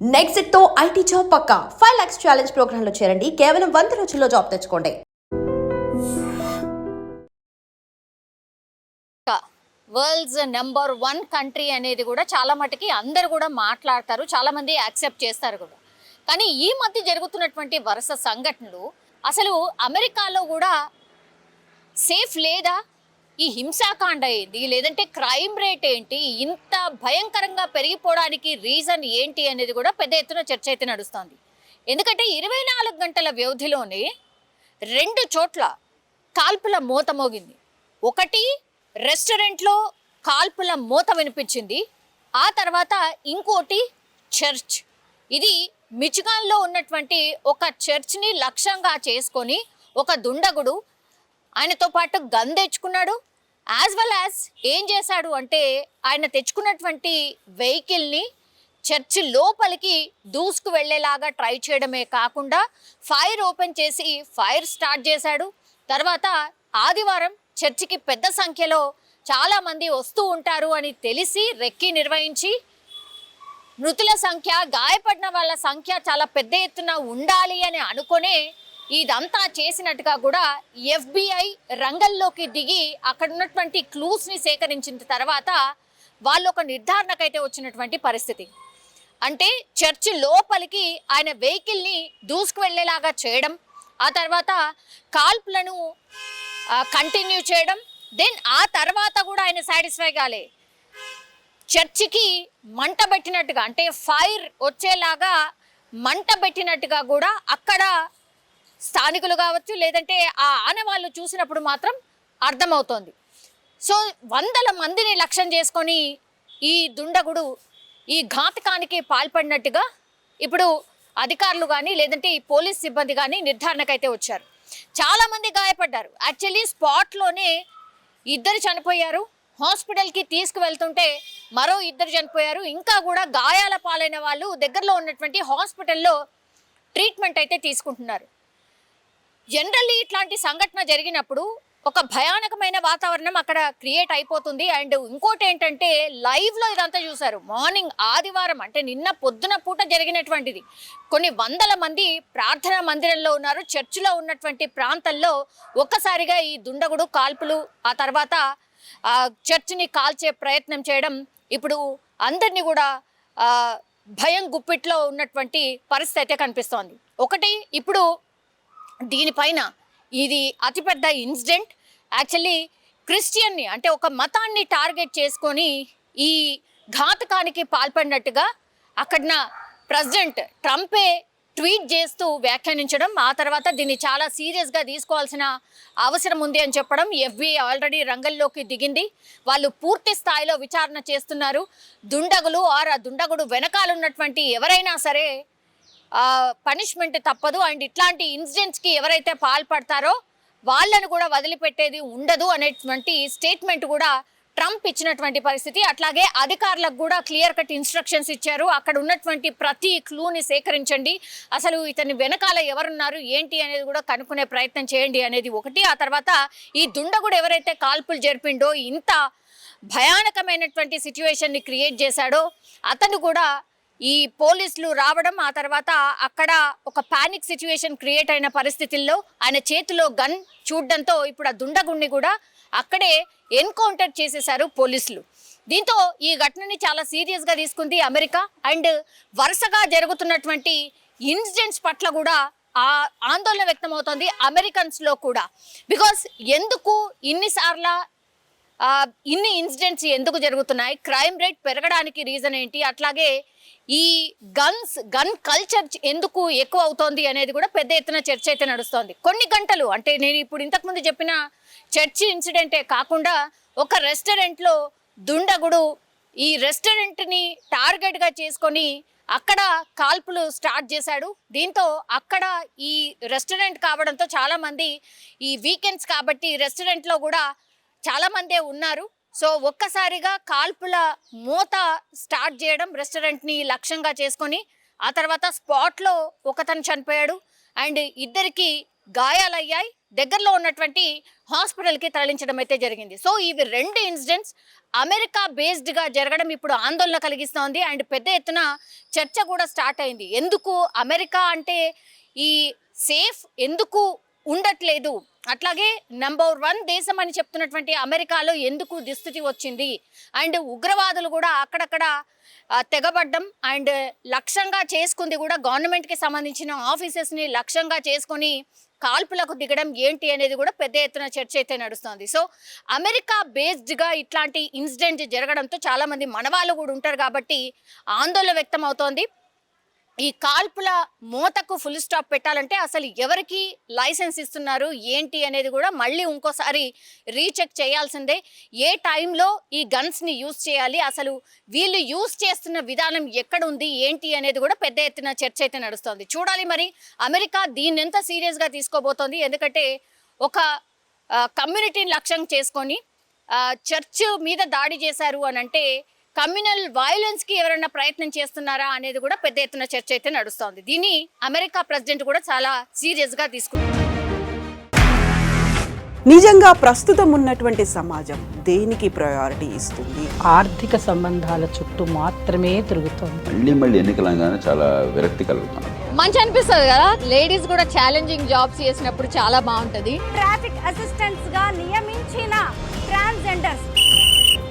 నెక్స్ట్తో IT job పక్క. Five lakhs challenge ప్రోగ్రామ్లో చేరండి. కేవలం వంద రోజుల్లో జాబ్ తెచ్చుకోండి. వరల్డ్స్ నెంబర్ వన్ కంట్రీ అనేది కూడా చాలా మటుకి అందరు కూడా మాట్లాడతారు. చాలా మంది యాక్సెప్ట్ చేస్తారు కూడా. కానీ ఈ మధ్య జరుగుతున్నటువంటి వరుస సంఘటనలు అసలు అమెరికాలో కూడా సేఫ్ లేదా? ఈ హింసాకాండ ఏంటి లేదంటే క్రైమ్ రేట్ ఏంటి ఇంత భయంకరంగా పెరిగిపోవడానికి రీజన్ ఏంటి అనేది కూడా పెద్ద ఎత్తున చర్చ అయితే నడుస్తుంది. ఎందుకంటే ఇరవై నాలుగు గంటల వ్యవధిలోనే రెండు చోట్ల కాల్పుల మోత మోగింది. ఒకటి రెస్టారెంట్లో కాల్పుల మోత వినిపించింది. ఆ తర్వాత ఇంకోటి చర్చ్. ఇది మిచిగాన్లో ఉన్నటువంటి ఒక చర్చ్ని లక్ష్యంగా చేసుకొని ఒక దుండగుడు ఆయనతో పాటు గన్ తెచ్చుకున్నాడు. యాజ్ వెల్ యాజ్ ఏం చేశాడు అంటే ఆయన తెచ్చుకున్నటువంటి వెహికల్ని చర్చి లోపలికి దూసుకు వెళ్ళేలాగా ట్రై చేయడమే కాకుండా ఫైర్ ఓపెన్ చేసి ఫైర్ స్టార్ట్ చేశాడు. తర్వాత ఆదివారం చర్చికి పెద్ద సంఖ్యలో చాలామంది వస్తూ ఉంటారు అని తెలిసి రెక్కి నిర్వహించి మృతుల సంఖ్య గాయపడిన వాళ్ళ సంఖ్య చాలా పెద్ద ఎత్తున ఉండాలి అని అనుకునే ఇదంతా చేసినట్టుగా కూడా ఎఫ్బిఐ రంగంలోకి దిగి అక్కడ ఉన్నటువంటి క్లూస్ని సేకరించిన తర్వాత వాళ్ళు ఒక నిర్ధారణకైతే వచ్చినటువంటి పరిస్థితి. అంటే చర్చి లోపలికి ఆయన వెహికల్ని దూసుకు వెళ్ళేలాగా చేయడం ఆ తర్వాత కాల్పులను కంటిన్యూ చేయడం దెన్ ఆ తర్వాత కూడా ఆయన సాటిస్ఫై కాలే చర్చికి మంట పెట్టినట్టుగా అంటే ఫైర్ వచ్చేలాగా మంట పెట్టినట్టుగా కూడా అక్కడ స్థానికులు కావచ్చు లేదంటే ఆ ఆనవాళ్ళు చూసినప్పుడు మాత్రం అర్థమవుతోంది. సో వందల మందిని లక్ష్యం చేసుకొని ఈ దుండగుడు ఈ ఘాతకానికి పాల్పడినట్టుగా ఇప్పుడు అధికారులు కానీ లేదంటే ఈ పోలీస్ సిబ్బంది కానీ నిర్ధారణకైతే వచ్చారు. చాలామంది గాయపడ్డారు. యాక్చువల్లీ స్పాట్లోనే ఇద్దరు చనిపోయారు. హాస్పిటల్కి తీసుకువెళ్తుంటే మరో ఇద్దరు చనిపోయారు. ఇంకా కూడా గాయాల పాలైన వాళ్ళు దగ్గరలో ఉన్నటువంటి హాస్పిటల్లో ట్రీట్మెంట్ అయితే తీసుకుంటున్నారు. జనరల్లీ ఇట్లాంటి సంఘటన జరిగినప్పుడు ఒక భయానకమైన వాతావరణం అక్కడ క్రియేట్ అయిపోతుంది. అండ్ ఇంకోటి ఏంటంటే లైవ్లో ఇదంతా చూశారు. మార్నింగ్ ఆదివారం అంటే నిన్న పొద్దున పూట జరిగినటువంటిది. కొన్ని వందల మంది ప్రార్థనా మందిరంలో ఉన్నారు. చర్చిలో ఉన్నటువంటి ప్రాంతంలో ఒక్కసారిగా ఈ దుండగుడు కాల్పులు ఆ తర్వాత చర్చిని కాల్చే ప్రయత్నం చేయడం ఇప్పుడు అందరినీ కూడా భయం గుప్పిట్లో ఉన్నటువంటి పరిస్థితి అయితే కనిపిస్తోంది. ఒకటి ఇప్పుడు దీనిపైన ఇది అతిపెద్ద ఇన్సిడెంట్. యాక్చువల్లీ క్రిస్టియన్ని అంటే ఒక మతాన్ని టార్గెట్ చేసుకొని ఈ ఘాతకానికి పాల్పడినట్టుగా అక్కడన ప్రెసిడెంట్ ట్రంపే ట్వీట్ చేస్తూ వ్యాఖ్యానించడం ఆ తర్వాత దీన్ని చాలా సీరియస్గా తీసుకోవాల్సిన అవసరం ఉంది అని చెప్పడం ఎఫ్బిఐ ఆల్రెడీ రంగంలోకి దిగింది. వాళ్ళు పూర్తి స్థాయిలో విచారణ చేస్తున్నారు. దుండగులు ఆర్ ఆ దుండగుడు వెనకాలన్నటువంటి ఎవరైనా సరే పనిష్మెంట్ తప్పదు. అండ్ ఇట్లాంటి ఇన్సిడెంట్స్కి ఎవరైతే పాల్పడతారో వాళ్ళను కూడా వదిలిపెట్టేది ఉండదు అనేటువంటి స్టేట్మెంట్ కూడా ట్రంప్ ఇచ్చినటువంటి పరిస్థితి. అట్లాగే అధికారులకు కూడా క్లియర్ కట్ ఇన్స్ట్రక్షన్స్ ఇచ్చారు. అక్కడ ఉన్నటువంటి ప్రతి క్లూని సేకరించండి. అసలు ఇతని వెనకాల ఎవరున్నారు? ఏంటి అనేది కూడా కనుక్కునే ప్రయత్నం చేయండి అనేది ఒకటి. ఆ తర్వాత ఈ దుండగుడు ఎవరైతే కాల్పులు జరిపిండో ఇంత భయానకమైనటువంటి సిచ్యువేషన్ని క్రియేట్ చేశాడో అతను కూడా ఈ పోలీసులు రావడం ఆ తర్వాత అక్కడ ఒక పానిక్ సిచ్యువేషన్ క్రియేట్ అయిన పరిస్థితుల్లో ఆయన చేతిలో గన్ చూడడంతో ఇప్పుడు ఆ దుండగుణ్ణి కూడా అక్కడే ఎన్కౌంటర్ చేసేశారు పోలీసులు. దీంతో ఈ ఘటనని చాలా సీరియస్గా తీసుకుంది అమెరికా అండ్ వరుసగా జరుగుతున్నటువంటి ఇన్సిడెంట్స్ పట్ల కూడా ఆ ఆందోళన వ్యక్తమవుతోంది అమెరికన్స్లో కూడా. బికాస్ ఎందుకు ఇన్నిసార్ల ఇన్ని ఇన్సిడెంట్స్ ఎందుకు జరుగుతున్నాయి? క్రైమ్ రేట్ పెరగడానికి రీజన్ ఏంటి? అట్లాగే ఈ గన్స్ గన్ కల్చర్ ఎందుకు ఎక్కువ అవుతోంది అనేది కూడా పెద్ద ఎత్తున చర్చ అయితే నడుస్తోంది. కొన్ని గంటలు అంటే నేను ఇప్పుడు ఇంతకుముందు చెప్పిన చర్చి ఇన్సిడెంటే కాకుండా ఒక రెస్టారెంట్లో దుండగుడు ఈ రెస్టారెంట్ని టార్గెట్గా చేసుకొని అక్కడ కాల్పులు స్టార్ట్ చేశాడు. దీంతో అక్కడ ఈ రెస్టారెంట్ కావడంతో చాలామంది ఈ వీకెండ్స్ కాబట్టి రెస్టారెంట్లో కూడా చాలామందే ఉన్నారు. సో ఒక్కసారిగా కాల్పుల మూత స్టార్ట్ చేయడం రెస్టారెంట్ని లక్ష్యంగా చేసుకొని ఆ తర్వాత స్పాట్లో ఒకతను చనిపోయాడు. అండ్ ఇద్దరికి గాయాలయ్యాయి. దగ్గరలో ఉన్నటువంటి హాస్పిటల్కి తరలించడం అయితే జరిగింది. సో ఇవి రెండు ఇన్సిడెంట్స్. అమెరికా బేస్డ్గా జరగడం ఇప్పుడు ఆందోళన కలిగిస్తోంది. అండ్ పెద్ద ఎత్తున చర్చ కూడా స్టార్ట్ అయింది. ఎందుకు అమెరికా అంటే ఈ సేఫ్ ఎందుకు ఉండట్లేదు? అట్లాగే నంబర్ వన్ దేశం అని చెప్తున్నటువంటి అమెరికాలో ఎందుకు దుస్థితి వచ్చింది? అండ్ ఉగ్రవాదులు కూడా అక్కడక్కడ తెగబడ్డం అండ్ లక్ష్యంగా చేసుకుంది కూడా గవర్నమెంట్కి సంబంధించిన ఆఫీసెస్ని లక్ష్యంగా చేసుకొని కాల్పులకు దిగడం ఏంటి అనేది కూడా పెద్ద ఎత్తున చర్చ అయితే నడుస్తుంది. సో అమెరికా బేస్డ్గా ఇట్లాంటి ఇన్సిడెంట్ జరగడంతో చాలామంది మనవాళ్ళు కూడా ఉంటారు కాబట్టి ఆందోళన వ్యక్తం అవుతోంది. ఈ కాల్పుల మూతకు ఫుల్ స్టాప్ పెట్టాలంటే అసలు ఎవరికి లైసెన్స్ ఇస్తున్నారు ఏంటి అనేది కూడా మళ్ళీ ఇంకోసారి రీచెక్ చేయాల్సిందే. ఏ టైంలో ఈ గన్స్ని యూజ్ చేయాలి అసలు వీళ్ళు యూజ్ చేస్తున్న విధానం ఎక్కడ ఉంది ఏంటి అనేది కూడా పెద్ద ఎత్తున చర్చ అయితే నడుస్తుంది. చూడాలి మరి అమెరికా దీన్ని ఎంత సీరియస్గా తీసుకోబోతోంది ఎందుకంటే ఒక కమ్యూనిటీని లక్ష్యం చేసుకొని చర్చ్ మీద దాడి చేశారు అని అంటే కమ్యూనల్ వైలెన్స్కి ఎవరైనా ప్రయత్నం చేస్తున్నారా అనేది కూడా పెద్ద ఎత్తున చర్చ అయితే నడుస్తోంది. దీన్ని అమెరికా ప్రెసిడెంట్ కూడా చాలా సీరియస్గా తీసుకుంటారు నిజంగా ప్రస్తుతం ఉన్నటువంటి సమాజం దేనికి ప్రయారిటీ ఇస్తుంది? ఆర్థిక సంబంధాల చుట్టూ మాత్రమే తిరుగుతోంది. మళ్ళీ మళ్ళీ ఎన్నికలంగానే చాలా విరక్తి కలుగుతాను మంచి అనిపిస్తుంది కదా? లేడీస్ కూడా ఛాలెంజింగ్ జాబ్స్ చేసినప్పుడు చాలా బాగుంటది. ట్రాఫిక్ అసిస్టెంట్స్గా నియమించిన ట్రాన్స్జెండర్స్